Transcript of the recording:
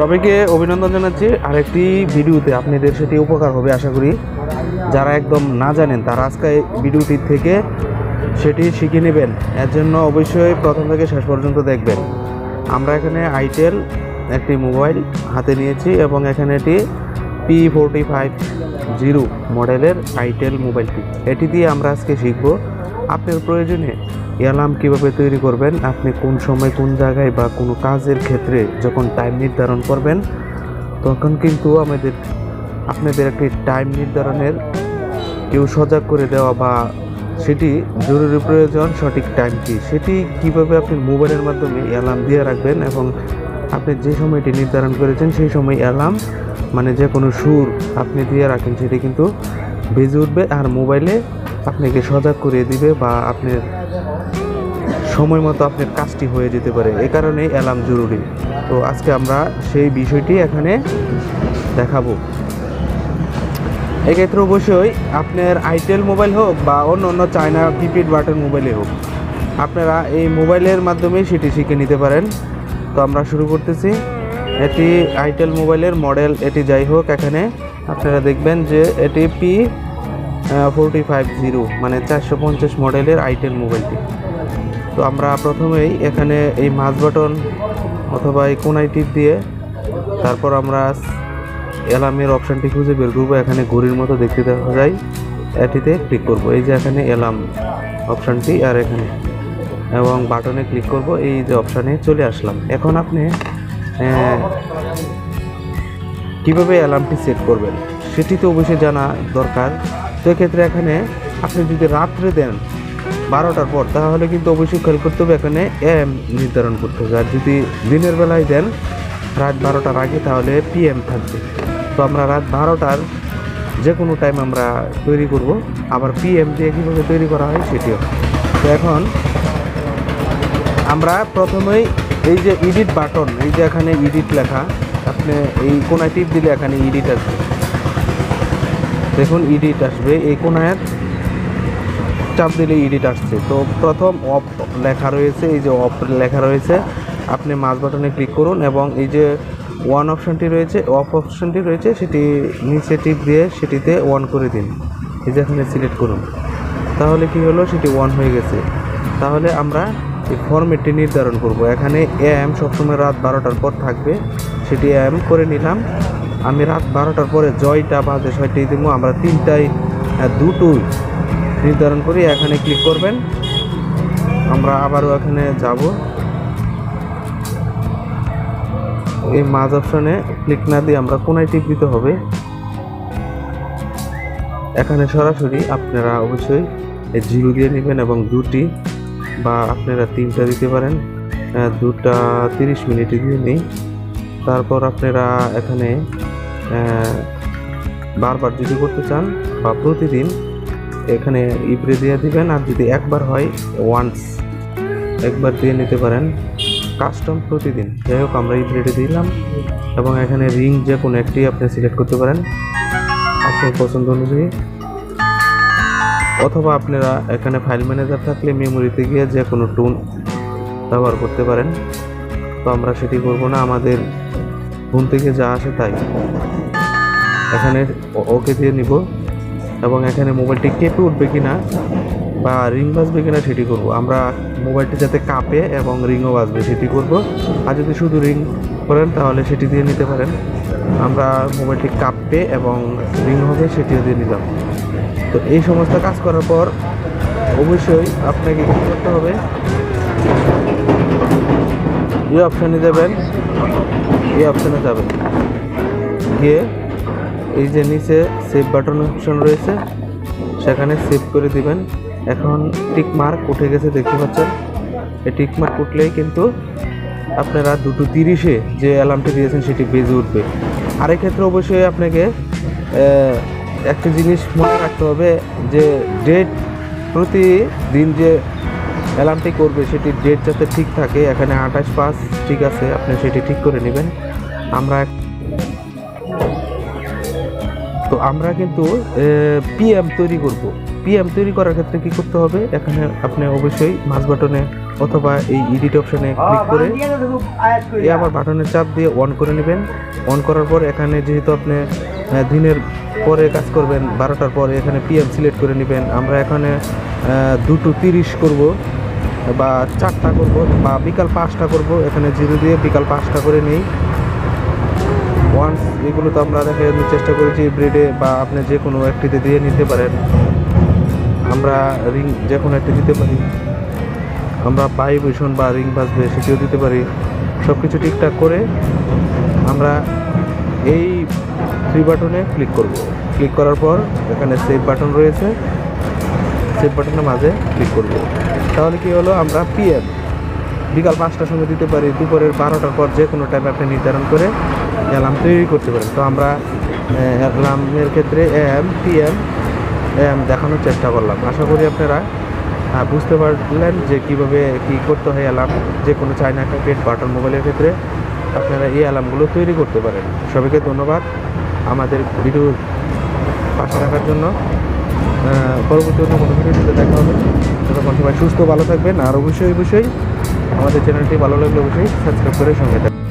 সবাইকে অভিনন্দন জানাচ্ছি। আরেকটি ভিডিওতে আপনাদের সেটি উপকার হবে, আশা করি। যারা একদম না জানেন, তারা আজকে ভিডিওটি থেকে সেটি শিখে নেবেন। এর জন্য অবশ্যই প্রথম থেকে শেষ পর্যন্ত দেখবেন। আমরা এখানে আইটেল একটি মোবাইল হাতে নিয়েছি এবং এখানে এটি পি ফোরটি ফাইভ জিরো মডেলের আইটেল মোবাইলটি। এটি দিয়ে আমরা আজকে শিখব। আপনার প্রয়োজনে অ্যালার্ম কীভাবে তৈরি করবেন? আপনি কোন সময় কোন জায়গায় বা কোনো কাজের ক্ষেত্রে যখন টাইম নির্ধারণ করবেন, তখন কিন্তু আমাদের, আপনাদের একটি টাইম নির্ধারণের কেউ সজাগ করে দেওয়া বা সেটি জরুরি প্রয়োজন, সঠিক টাইম কি? সেটি কীভাবে আপনি মোবাইলের মাধ্যমে অ্যালার্ম দিয়ে রাখবেন এবং আপনি যে সময়টি নির্ধারণ করেছেন, সেই সময় অ্যালার্ম মানে যে কোনো সুর আপনি দিয়ে রাখেন, সেটি কিন্তু বেজে উঠবে আর মোবাইলে আপনাকে সজাগ করে দিবে বা আপনার সময় মতো আপনার কাজটি হয়ে যেতে পারে। এ কারণে অ্যালার্ম জরুরি। তো আজকে আমরা সেই বিষয়টি এখানে দেখাবো। এক্ষেত্রে অবশ্যই আপনার আইটেল মোবাইল হোক বা অন্য অন্য চায়না কিপ্যাড বাটন মোবাইলে হোক, আপনারা এই মোবাইলের মাধ্যমে সেটি শিখে নিতে পারেন। তো আমরা শুরু করতেছি। এটি আইটেল মোবাইলের মডেল এটি যাই হোক, এখানে আপনারা দেখবেন যে এটি পি ফোরটি ফাইভ জিরো মানে চারশো পঞ্চাশ মডেলের আইটেল মোবাইলটি তো আমরা প্রথমেই এখানে এই মাছ বাটন অথবা এই কোনাই টিপ দিয়ে তারপর আমরা অ্যালার্মের অপশানটি খুঁজে বের করব। এখানে ঘড়ির মতো দেখতে দেখা যায়। এটিতে ক্লিক করব। এই যে এখানে অ্যালার্ম অপশানটি আর এখানে। এবং বাটনে ক্লিক করব। এই যে অপশানে চলে আসলাম। এখন আপনি কীভাবে অ্যালার্মটি সেট করবেন? সেটি তো অবশ্যই জানা দরকার। তো এক্ষেত্রে এখানে আপনি যদি রাত্রে দেন বারোটার পর, তাহলে কিন্তু অবশ্যই খেয়াল করতে হবে এখানে এম নির্ধারণ করতে হবে। আর যদি দিনের বেলায় দেন, রাত বারোটার আগে তাহলে পিএম থাকবে। তো আমরা রাত বারোটার যে কোনো টাইম আমরা তৈরি করব। আবার পিএম দিয়ে কীভাবে তৈরি করা হয় সেটিও। তো এখন আমরা প্রথমেই এই যে এডিট বাটন এই যে এখানে এডিট লেখা, আপনি এই কোনায় টিপ দিলে এখানে এডিট আসবে। দেখুন এডিট আসবে। এই কোনায় চাপ দিলে এডিট আসছে। তো প্রথম অফ লেখা রয়েছে, এই যে অফ লেখা রয়েছে, আপনি মাছ বাটনে ক্লিক করুন এবং এই যে ওয়ান অপশানটি রয়েছে অফ অপশানটি রয়েছে, সেটি নিচে টিপ দিয়ে সেটিতে অন করে দিন। এই যে এখানে সিলেক্ট করুন। তাহলে কি হলো? সেটি অন হয়ে গেছে। তাহলে আমরা এই ফরম্যাটটি নির্ধারণ করব। এখানে এম সবসময় রাত বারোটার পর থাকবে। সেটি এম করে নিলাম। আমি রাত বারোটার পরে জয়টা বাজে ছয়টি দিব, আমরা তিনটায় দুটোই নির্ধারণ করি, এখানে ক্লিক করবেন। আমরা আবারও এখানে যাব। এই মাঝ অপশানে ক্লিক না দিয়ে আমরা কোনায় টিপ দিতে হবে। এখানে সরাসরি আপনারা অবশ্যই জিরো দিয়ে নেবেন এবং দুটি বা আপনারা তিনটা দিতে পারেন। দুটা তিরিশ মিনিটে দিয়ে নিই। তারপর আপনারা এখানে বারবার যদি করতে চান বা প্রতিদিন এখানে ইবরে দিয়ে দিবেন আর যদি একবার হয় ওয়ান্স একবার দিয়ে নিতে পারেন কাস্টম প্রতিদিন। যাই হোক, আমরা ইবরেটে দিলাম এবং এখানে রিং যে কোনো একটি আপনি সিলেক্ট করতে পারেন আপনার পছন্দ অনুযায়ী। অথবা আপনারা এখানে ফাইল ম্যানেজার থাকলে মেমোরিতে গিয়ে যে কোনো টুন ব্যবহার করতে পারেন। তো আমরা সেটি করব না, আমাদের ফোন থেকে যা আসে তাই। এখানে ওকে দিয়ে নিব। এবং এখানে মোবাইলটি কেঁপে উঠবে কিনা বা রিং বাজবে কিনা সেটি করব। আমরা মোবাইলটি যাতে কাঁপে এবং রিংও বাজবে সেটি করব। আর যদি শুধু রিং করেন, তাহলে সেটি দিয়ে নিতে পারেন। আমরা মোবাইলটি কাঁপবে এবং রিং হবে, সেটিও দিয়ে নিলাম। তো এই সমস্ত কাজ করার পর অবশ্যই আপনাকে কী করতে হবে? এই অপশানে যাবেন। এই অপশানে যাবেন। গিয়ে এই যে নিচে সেভ বাটন অপশন রয়েছে, সেখানে সেভ করে দিবেন। এখন টিক মার্ক উঠে গেছে, দেখতে পাচ্ছেন? এই টিক মার্ক উঠলেই কিন্তু আপনারা দুটো তিরিশে যে অ্যালার্মটি দিয়েছেন, সেটি বেজে উঠবে। আর ক্ষেত্রে অবশ্যই আপনাকে একটা জিনিস মনে রাখতে হবে যে ডেট প্রতিদিন যে অ্যালার্মটি করবে সেটি ডেট যাতে ঠিক থাকে, এখানে আঠাশ পাঁচ ঠিক আছে, আপনি সেটি ঠিক করে নেবেন। আমরা তো আমরা কিন্তু পিএম তৈরি করব। পিএম তৈরি করার ক্ষেত্রে কি করতে হবে? এখানে আপনি অবশ্যই মাছ বাটনে অথবা এই এডিট অপশনে ক্লিক করে এই আবার বাটনের চাপ দিয়ে অন করে নেবেন। অন করার পর এখানে যেহেতু আপনি দিনের পরে কাজ করবেন, বারোটার পরে এখানে পিএম সিলেক্ট করে নেবেন। আমরা এখানে দুটো তিরিশ করব বা চারটা করব বা বিকাল পাঁচটা করব। এখানে জিরো দিয়ে বিকাল পাঁচটা করে নেই। ওয়ান্স এগুলো তো আমরা দেখে চেষ্টা করেছি ব্রেডে বা আপনি যে কোনো একটিতে দিয়ে নিতে পারেন। আমরা রিং যে কোনো একটি দিতে পারি। আমরা ভাইব্রেশন বা রিং বাজবে সেটিও দিতে পারি। সব কিছু ঠিকঠাক করে আমরা এই থ্রি বাটনে ক্লিক করব। ক্লিক করার পর এখানে সেভ বাটন রয়েছে। সেভ বাটনের মাঝে ক্লিক করব। তাহলে কি হলো? আমরা পিএম বিকাল পাঁচটার সময় দিতে পারি। দুপুরের বারোটার পর যে কোনো টাইম আপনি নির্ধারণ করে অ্যালার্ম তৈরি করতে পারেন তো আমরা অ্যালার্মের ক্ষেত্রে এম, পিএম, এম দেখানোর চেষ্টা করলাম। আশা করি আপনারা বুঝতে পারলেন যে কীভাবে কি করতে হয় অ্যালার্ম। যে কোনো চায়না পেট বাটন মোবাইলের ক্ষেত্রে আপনারা এই অ্যালার্মগুলো তৈরি করতে পারেন। সবাইকে ধন্যবাদ আমাদের ভিডিও পাশে রাখার জন্য। পরবর্তী অন্য কোনো ভিডিওতে দেখা হবে। ততক্ষণ সবাই সুস্থ, ভালো থাকবেন। আর অবশ্যই অবশ্যই আমাদের চ্যানেলটি ভালো লাগলে অবশ্যই সাবস্ক্রাইব করে সঙ্গে থাকবেন।